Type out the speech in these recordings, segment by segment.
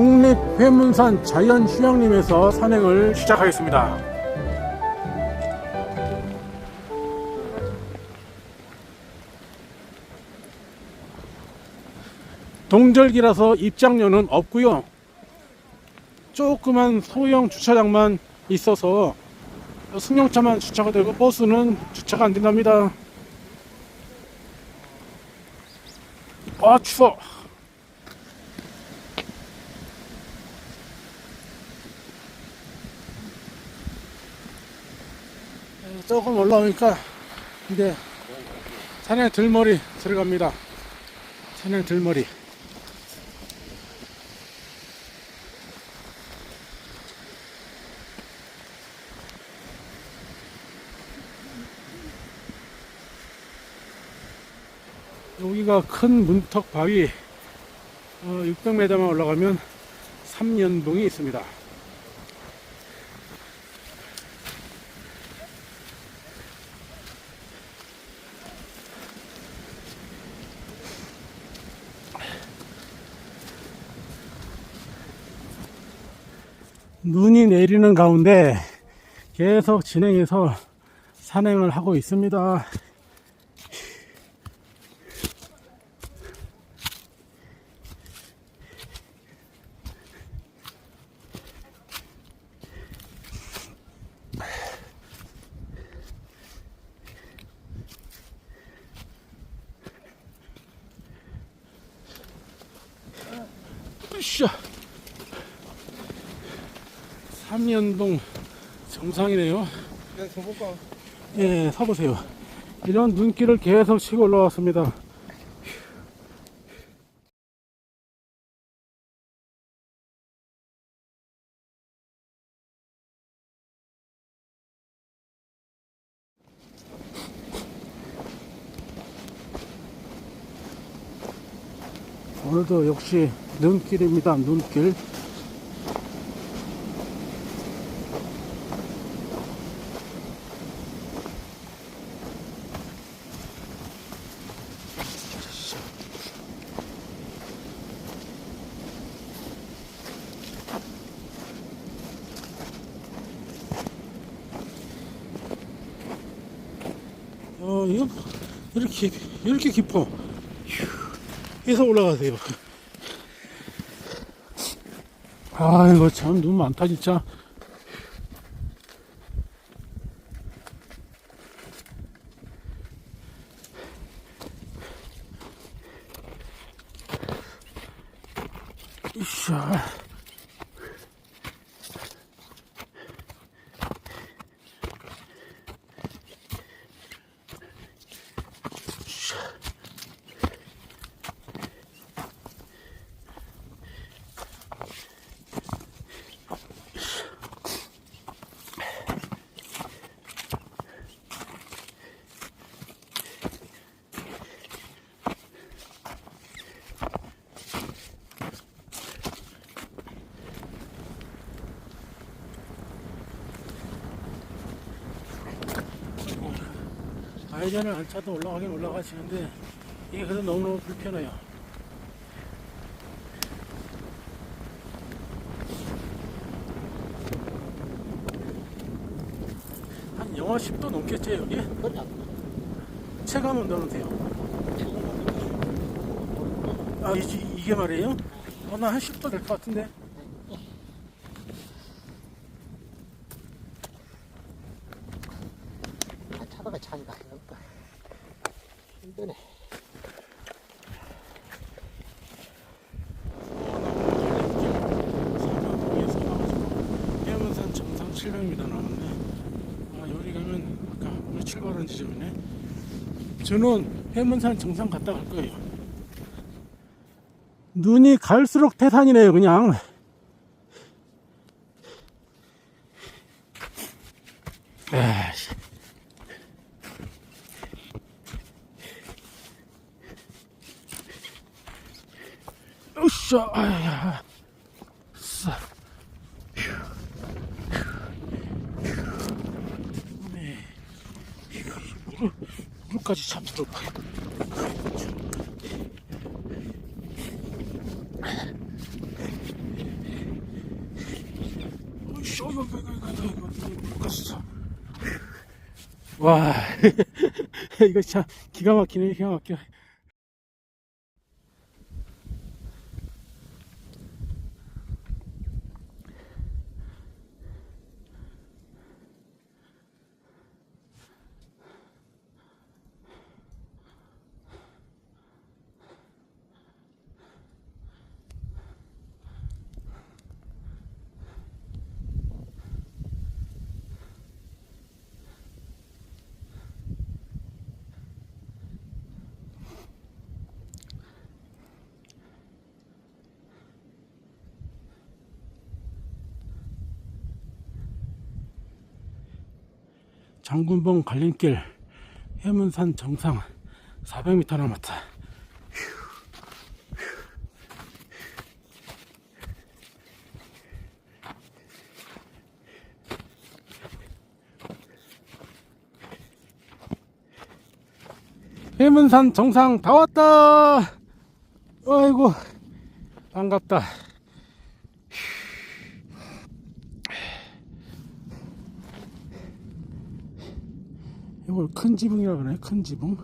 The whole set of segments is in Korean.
국립회문산 자연휴양림에서 산행을 시작하겠습니다. 동절기라서 입장료는 없고요. 조그만 소형 주차장만 있어서 승용차만 주차가 되고 버스는 주차가 안 된답니다. 아 추워. 조금 올라오니까 이제 산행 들머리 들어갑니다. 산행 들머리. 여기가 큰 문턱 바위 어, 600m만 올라가면 삼연봉이 있습니다. 눈이 내리는 가운데 계속 진행해서 산행을 하고 있습니다. 으쌰. 삼연동 정상이네요. 네, 저볼까? 예, 서보세요. 이런 눈길을 계속 치고 올라왔습니다. 오늘도 역시 눈길입니다. 눈길. 어, 이거 이렇게 이렇게 깊어. 휴, 해서 올라가세요. 아, 이거 참 눈 많다 진짜. 이샤. 아이전을 안 차도 올라가긴 올라가시는데 이게 그래도 너무너무 불편해요. 한 영하 10도 넘겠죠 여기? 체감 온도는 돼요. 아 이, 이게 말이에요? 어, 나한 10도 될 것 같은데. 아, 차도가 차이가 없다. 힘드네. 해문산 정상 700m 나왔네. 아, 여기 가면 아까 우리 출발한 지점이네. 저는 해문산 정상 갔다 갈 거예요. 눈이 갈수록 태산이네요, 그냥. 에이씨. 으쌰, 아야. 끝까지 참도록 파야 와 이거 진짜 기가 막히네 기가 막혀. 장군봉 갈림길 해문산 정상 400m 남았다. 해문산 정상 다 왔다. 아이고 반갑다. 이걸 큰 지붕이라 그러네 큰 지붕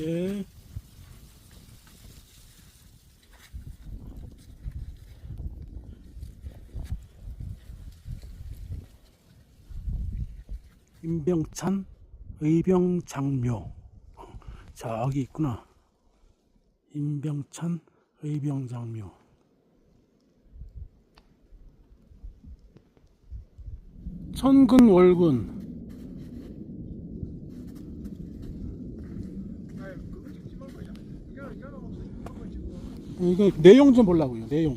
예. 임병찬 의병장묘. 저기 있구나. 임병찬 의병장묘. 천근 월군 아유, 그거 찍지 말고 야. 이거 내용 좀 보려고요 내용.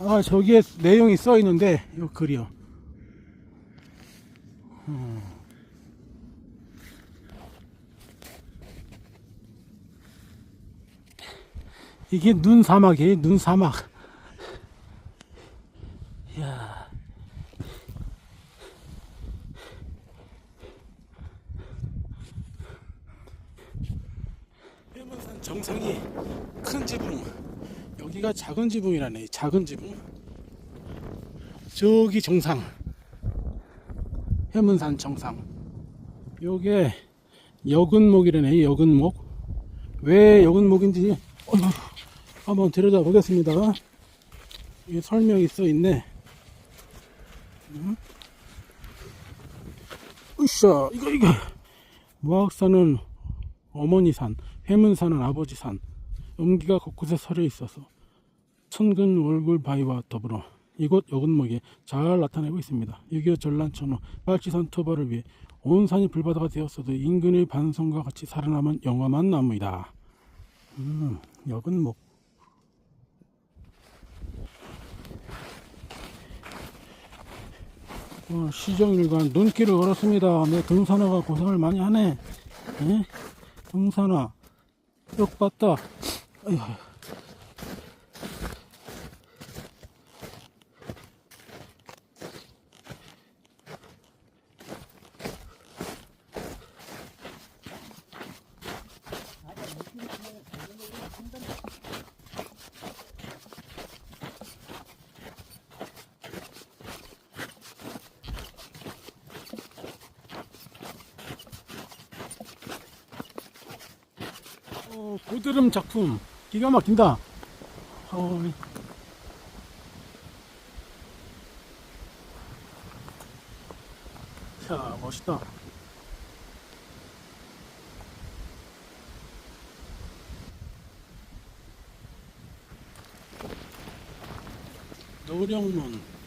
아 저기에 내용이 써 있는데 이 글이요. 음. 이게 눈 사막이에요 눈 사막 이야 해문산 정상이 큰 지붕 여기가 작은 지붕이라네 작은 지붕. 저기 정상 해문산 정상. 요게 여근목이라네 여근목. 왜 여근목인지 한번 들여다 보겠습니다. 설명이 써 있네. 음? 으쌰 이거 이거. 무악산은 어머니 산, 해문산은 아버지 산, 음기가 곳곳에 서려 있어서 천근 월굴 바위와 더불어 이곳 여근목에 잘 나타내고 있습니다. 6.25 전란 천후 빨치산 토벌을 위해 온 산이 불바다가 되었어도 인근의 반성과 같이 살아남은 영험한 나무이다. 음, 여근목. 어, 시정일관 눈길을 걸었습니다. 내 등산화가 고생을 많이 하네. 예? 등산아 역 봤다 아휴. 어, 고드름 작품 기가 막힌다. 어, 자 멋있다. 노령문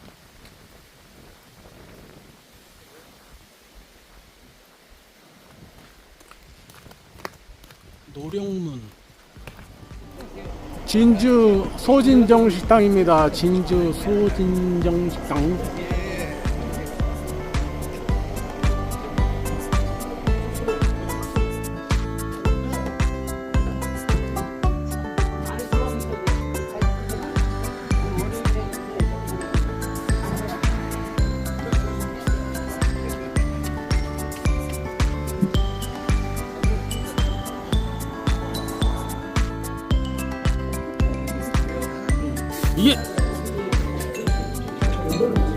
노령문 진주 소진정 식당입니다. 진주 소진정 식당 Bye.